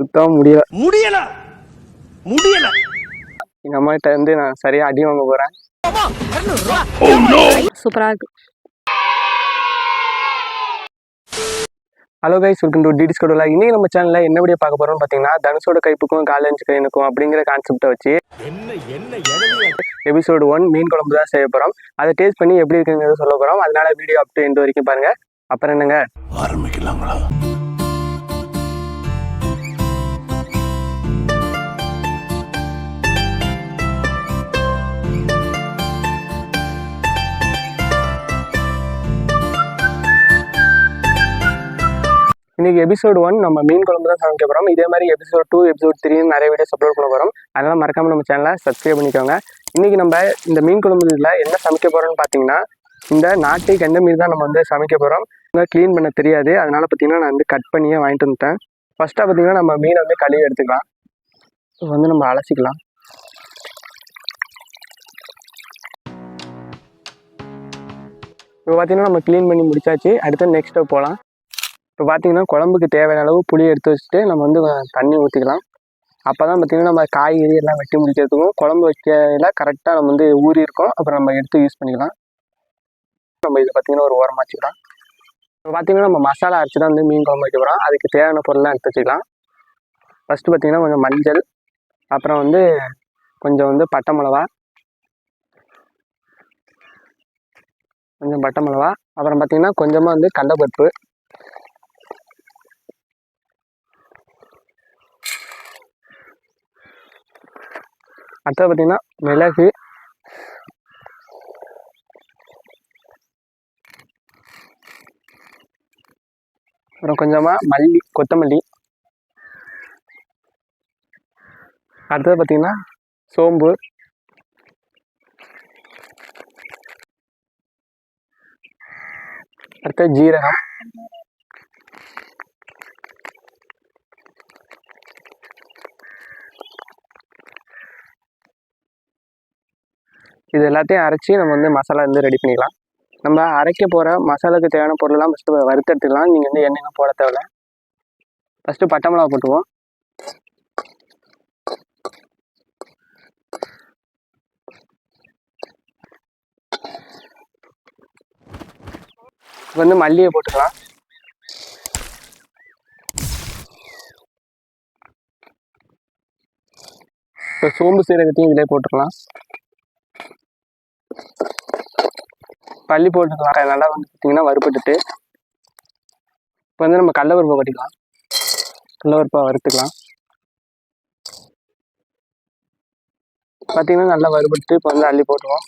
சுத்தமாக முடியல. முடியல. முடியல. எங்கள் அம்மாகிட்ட வந்து நான் சரியாக அடி வாங்க போகிறேன் சூப்பரா இருக்கு. Hello guys welcome to DDs கடவுளா இன்னைக்கு நம்ம சேனலில் என்ன வீடியோ பார்க்க போகிறோம்னு பார்த்தீங்கன்னா தனுஷோட கைப்புக்கும் காலேஜ் கைனுக்கும் அப்படிங்கிற கான்செப்டை வச்சு என்ன என்ன எதவியா எபிசோடு ஒன் மீன் குழம்பு தான் செய்ய போகிறோம் அதை டேஸ்ட் பண்ணி எப்படி இருக்குங்கிறத சொல்ல போகிறோம் அதனால வீடியோ அப் டு எண்ட் வரைக்கும் பாருங்க. அப்புறம் என்னங்க? ஆரம்பிக்கலாங்களா? இன்னைக்கு எபிசோடு ஒன் நம்ம மீன் குழம்பு தான் சமைக்க போகிறோம் இதே மாதிரி எபிசோட் டூ எபிசோட் த்ரீ நிறைய வீடியோஸ் அப்லோட் பண்ண போகிறோம் அதெல்லாம் மறக்காமல் நம்ம சேனலை சப்ஸ்கிரைப் பண்ணிக்கோங்க. இன்றைக்கி நம்ம இந்த மீன் குழம்பு இதில் என்ன சமைக்க போகிறோம்னு பார்த்தீங்கன்னா இந்த நாட்டு கெண்டை மீன் தான் நம்ம வந்து சமைக்க போகிறோம் க்ளீன் பண்ண தெரியாது. அதனால் பார்த்தீங்கன்னா நான் வந்து கட் பண்ணியே வாங்கிட்டு வந்துட்டேன். ஃபர்ஸ்ட்டாக பார்த்தீங்கன்னா நம்ம மீனை வந்து கழுவி எடுத்துக்கலாம். இப்போ வந்து நம்ம அலசிக்கலாம். இப்போ பார்த்தீங்கன்னா நம்ம க்ளீன் பண்ணி முடிச்சாச்சு. அடுத்து நெக்ஸ்ட் போகலாம் இப்போ பார்த்திங்கன்னா குழம்புக்கு தேவையான அளவு புளி எடுத்து வச்சுட்டு நம்ம வந்து தண்ணி ஊற்றிக்கலாம் அப்போ தான் பார்த்திங்கன்னா நம்ம காய்கறி எல்லாம் வெட்டி முடிக்கிறதுக்கும் குழம்பு வைக்கல கரெக்டாக நம்ம வந்து ஊறி இருக்கோம். அப்புறம் நம்ம எடுத்து யூஸ் பண்ணிக்கலாம். நம்ம இதை பார்த்தீங்கன்னா ஒரு ஓரமாக வச்சுக்கலாம். இப்போ பார்த்திங்கன்னா நம்ம மசாலா அரைச்சி தான் வந்து மீன் குழம்பு வைக்க போகிறோம் அதுக்கு தேவையான பொருள்லாம் எடுத்து வச்சுக்கலாம். ஃபஸ்ட்டு பார்த்தீங்கன்னா கொஞ்சம் மஞ்சள். அப்புறம் வந்து கொஞ்சம் வந்து பட்டை மிளவா கொஞ்சம் பட்டை மிளவா அப்புறம் பார்த்திங்கன்னா கொஞ்சமாக வந்து கடலைப்பருப்பு. அடுத்தது பார்த்தீங்கன்னா மிளகு. அப்புறம் கொஞ்சமாக மல்லி கொத்தமல்லி. அடுத்தது பார்த்தீங்கன்னா சோம்பு. அடுத்தது ஜீரகம். இது எல்லாத்தையும் அரைச்சி நம்ம வந்து மசாலா வந்து ரெடி பண்ணிக்கலாம். நம்ம அரைக்க போகிற மசாலாவுக்கு தேவையான பொருள்லாம் ஃபஸ்ட்டு வறுத்தெடுத்துக்கலாம். நீங்கள் வந்து எண்ணெய்லாம் போட தேவையில்ல. ஃபஸ்ட்டு பட்டை மிளகா போட்டுவோம் இப்போ வந்து மல்லியை போட்டுக்கலாம். இப்போ சோம்பு சீரகத்தையும் இதிலே போட்டுக்கலாம். பள்ளி போட்டுக்கலாம் நல்லா வந்து பார்த்தீங்கன்னா வறுபட்டுட்டு இப்போ வந்து நம்ம கடலப்பருப்பை கொட்டிக்கலாம். கடலப்பருப்பை வறுத்துக்கலாம். பார்த்தீங்கன்னா நல்லா வறுபட்டு இப்போ வந்து அள்ளி போட்டுருவோம்.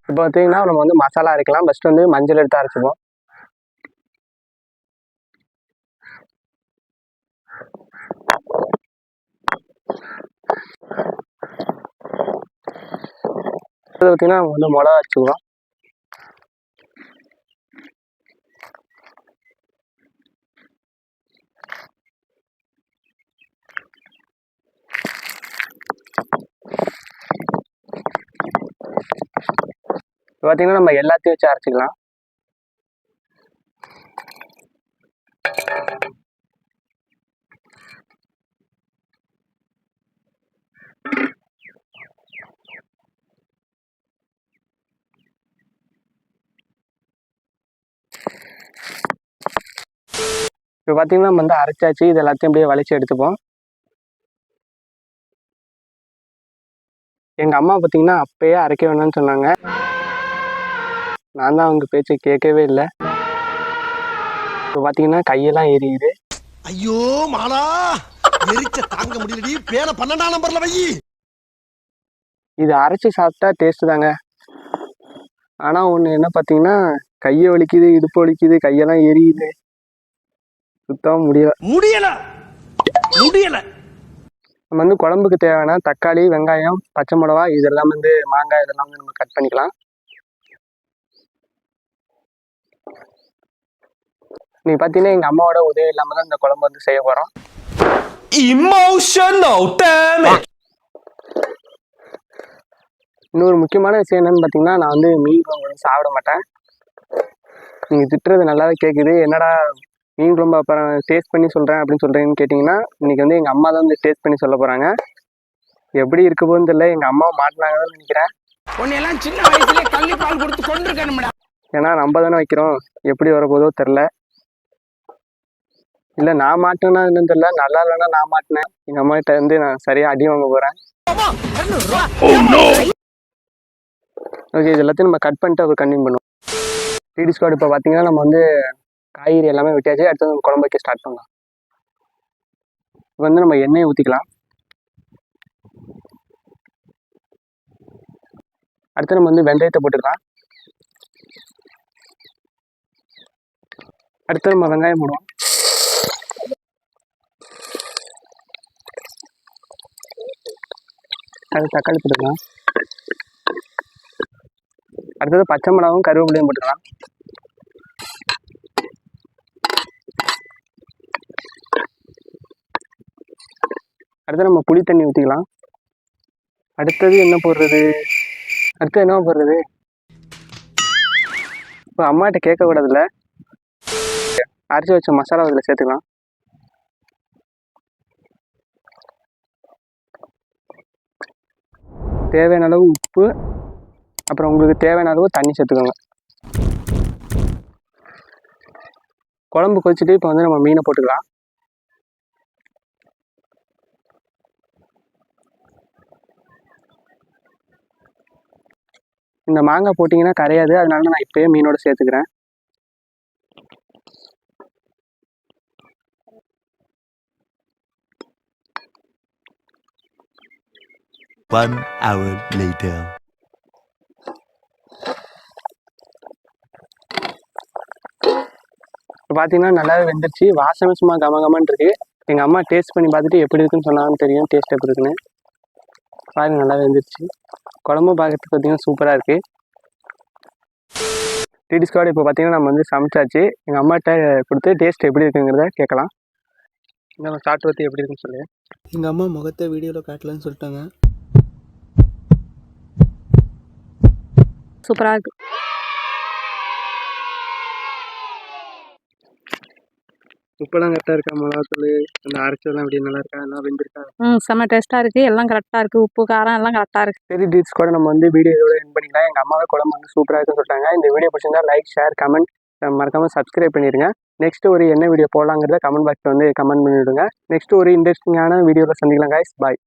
இப்போ பார்த்தீங்கன்னா நம்ம வந்து மசாலா அரைக்கலாம். ஃபஸ்ட்டு வந்து மஞ்சள் எடுத்து அரைச்சிப்போம் அடுத்தது பார்த்தீங்கன்னா வந்து மிளகா வச்சுக்கலாம் பார்த்தீங்கன்னா நம்ம எல்லாத்தையும் வச்சு அரைச்சிக்கலாம். இப்போ பார்த்தீங்கன்னா நம்ம வந்து அரைச்சாச்சு. இது எல்லாத்தையும் அப்படியே வலிச்சு எடுத்துப்போம். எங்கள் அம்மா பார்த்தீங்கன்னா அப்பயே அரைக்க வேணாம்னு சொன்னாங்க. நான் தான் அவங்க பேச்சை கேட்கவே இல்லை. இப்போ பார்த்தீங்கன்னா கையெல்லாம் எரியுது. ஐயோ மாலா! எரிச்ச தாங்க முடியலடி. பேன பன்னெண்டாம் நம்பர்ல வை. இது அரைச்சி சாப்பிட்டா டேஸ்ட் தாங்க. ஆனால் ஒன்று என்ன பார்த்தீங்கன்னா கையை வலிக்குது இடுப்பு வலிக்குது கையெல்லாம் எரியுது. சுத்தமாக முடியல. முடியல. முடியல. நம்ம வந்து குழம்புக்கு தேவையான தக்காளி வெங்காயம் பச்சை மிளகா இதெல்லாம் வந்து மாங்காய் இதெல்லாம் வந்து நம்ம கட் பண்ணிக்கலாம். நீ பார்த்தீங்கன்னா எங்கள் அம்மாவோட உதவி இல்லாமல் தான் இந்த குழம்பு வந்து செய்ய போகிறோம் இன்னொரு முக்கியமான விஷயம் என்னன்னு பார்த்தீங்கன்னா நான் வந்து மீன் குழம்பு சாப்பிட மாட்டேன். நீங்கள் திட்டுறது நல்லாவே கேட்குது என்னடா நீங்களும் ரொம்ப அப்புறம் டேஸ்ட் பண்ணி சொல்கிறேன் அப்படின்னு சொல்கிறீங்கன்னு கேட்டிங்கன்னா இன்றைக்கி வந்து எங்கள் அம்மா தான் வந்து டேஸ்ட் பண்ணி சொல்ல போகிறாங்க எப்படி இருக்க போகுதுன்னு தெரியல. எங்கள் அம்மா மாட்டினாங்கன்னு நினைக்கிறேன். உன்னையெல்லாம் சின்ன வயசுலயே கள்ளி பால் கொடுத்து கொண்டிருக்கணும்டா ஏன்னா நம்ம தானே வைக்கிறோம். எப்படி வரப்போதோ தெரில இல்லை நான் மாட்டினா என்னன்னு தெரில நல்லா இல்லைன்னா நான் மாட்டினேன். எங்கள் அம்மா கிட்ட வந்து நான் சரியாக அடி வாங்க போகிறேன் ஓகே இது எல்லாத்தையும் நம்ம கட் பண்ணிட்டு அப்புறம் கண்டினியூ பண்ணுவோம். டிடி ஸ்குவாட் இப்போ பார்த்தீங்கன்னா நம்ம வந்து காய்கறி எல்லாமே வெட்டியாச்சு. அடுத்து நம்ம குழம்பு வைக்க ஸ்டார்ட் பண்ணலாம். இப்போ வந்து நம்ம எண்ணெயை ஊற்றிக்கலாம் அடுத்து நம்ம வந்து வெந்தயத்தை போட்டுக்கலாம். அடுத்து நம்ம வெங்காயம் போடுவோம். அது தக்காளி போட்டுக்கலாம். அடுத்தது பச்சை மிளகாவும் கருவேப்பிலையும் போட்டுக்கலாம். அடுத்து நம்ம புளி தண்ணி ஊற்றிக்கலாம் அடுத்தது என்ன போடுறது? அடுத்து என்ன போடுறது? இப்போ அம்மாட்ட கேட்கக்கூடாதுல்ல அரைச்சி வச்ச மசாலா அதில் சேர்த்துக்கலாம். தேவையான அளவு உப்பு அப்புறம் உங்களுக்கு தேவையான அளவு தண்ணி சேர்த்துக்கோங்க. குழம்பு கொதிச்சுட்டு இப்போ வந்து நம்ம மீனை போட்டுக்கலாம். இந்த மாங்காய் போட்டிங்கன்னா கரையாது. அதனால நான் இப்போயே மீனோட சேர்த்துக்கிறேன். One hour later. பார்த்தீங்கன்னா நல்லாவே வெந்துருச்சு. வாசமே சும்மா கம கமன்னு இருக்கு. எங்கள் அம்மா டேஸ்ட் பண்ணி பார்த்துட்டு எப்படி இருக்குன்னு சொன்னாலும் தெரியும். டேஸ்ட் எப்படி இருக்குன்னு. பாருங்க நல்லா வெந்துருச்சு. குழம்பு பார்க்கறதுக்கு பார்த்தீங்கன்னா சூப்பராக இருக்குது டிடி ஸ்குவாட் இப்போ பார்த்தீங்கன்னா நம்ம வந்து சமைச்சாச்சு. எங்கள் அம்மாட்ட கொடுத்து டேஸ்ட் எப்படி இருக்குங்கிறத கேட்கலாம். இந்த சாப்பிட்டு பற்றி எப்படி இருக்குன்னு சொல்லு. எங்கள் அம்மா முகத்தை வீடியோவில் காட்டலன்னு சொல்லிட்டாங்க. சூப்பராக இருக்கு. உப்பெல்லாம் கரெக்டாக இருக்கா மிளகாத்தூள் அந்த அரைச்சதெல்லாம் எப்படி நல்லா இருக்கா? எல்லாம் வெந்திருக்கா? ம் செம்ம டேஸ்ட்டாக இருக்குது எல்லாம் கரெக்டாக இருக்குது உப்பு காரம் எல்லாம் கரெக்டாக இருக்குது சரி டீட்ஸ் கூட நம்ம வந்து வீடியோ இதோட என் பண்ணிக்கலாம். எங்கள் அம்மாவை குழம்பு வந்து சூப்பராக இருக்குன்னு சொல்லிட்டாங்க. இந்த வீடியோ பிடிச்சிருந்தா லைக் ஷேர் கமெண்ட் மறக்காமல் சப்ஸ்கிரைப் பண்ணிடுங்க. நெக்ஸ்ட் ஒரு என்ன வீடியோ போடலாங்கிறத கமெண்ட் பாக்ஸில் வந்து கமெண்ட் பண்ணிவிடுங்க நெக்ஸ்ட் ஒரு இன்ட்ரெஸ்டிங்கான வீடியோவில் சந்திக்கலாம் guys. பாய்